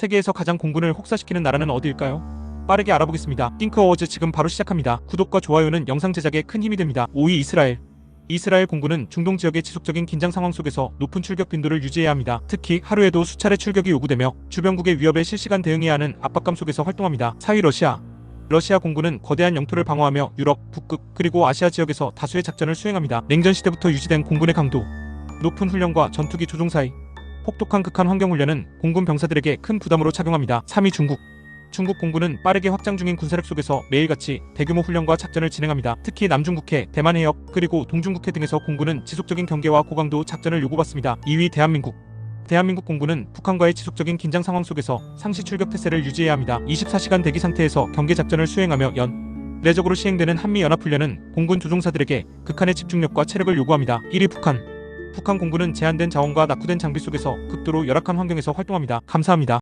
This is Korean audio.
세계에서 가장 공군을 혹사시키는 나라는 어디일까요? 빠르게 알아보겠습니다. 띵크 어워즈 지금 바로 시작합니다. 구독과 좋아요는 영상 제작에 큰 힘이 됩니다. 5위 이스라엘. 이스라엘 공군은 중동 지역의 지속적인 긴장 상황 속에서 높은 출격 빈도를 유지해야 합니다. 특히 하루에도 수차례 출격이 요구되며 주변국의 위협에 실시간 대응해야 하는 압박감 속에서 활동합니다. 4위 러시아. 러시아 공군은 거대한 영토를 방어하며 유럽, 북극, 그리고 아시아 지역에서 다수의 작전을 수행합니다. 냉전 시대부터 유지된 공군의 강도, 높은 훈련과 전투기 조종 사이, 혹독한 극한 환경 훈련은 공군 병사들에게 큰 부담으로 작용합니다. 3위 중국. 중국 공군은 빠르게 확장 중인 군사력 속에서 매일같이 대규모 훈련과 작전을 진행합니다. 특히 남중국해, 대만 해협, 그리고 동중국해 등에서 공군은 지속적인 경계와 고강도 작전을 요구받습니다. 2위 대한민국. 대한민국 공군은 북한과의 지속적인 긴장 상황 속에서 상시 출격 태세를 유지해야 합니다. 24시간 대기 상태에서 경계 작전을 수행하며 연 내적으로 시행되는 한미 연합 훈련은 공군 조종사들에게 극한의 집중력과 체력을 요구합니다. 1위 북한. 북한 공군은 제한된 자원과 낙후된 장비 속에서 극도로 열악한 환경에서 활동합니다. 감사합니다.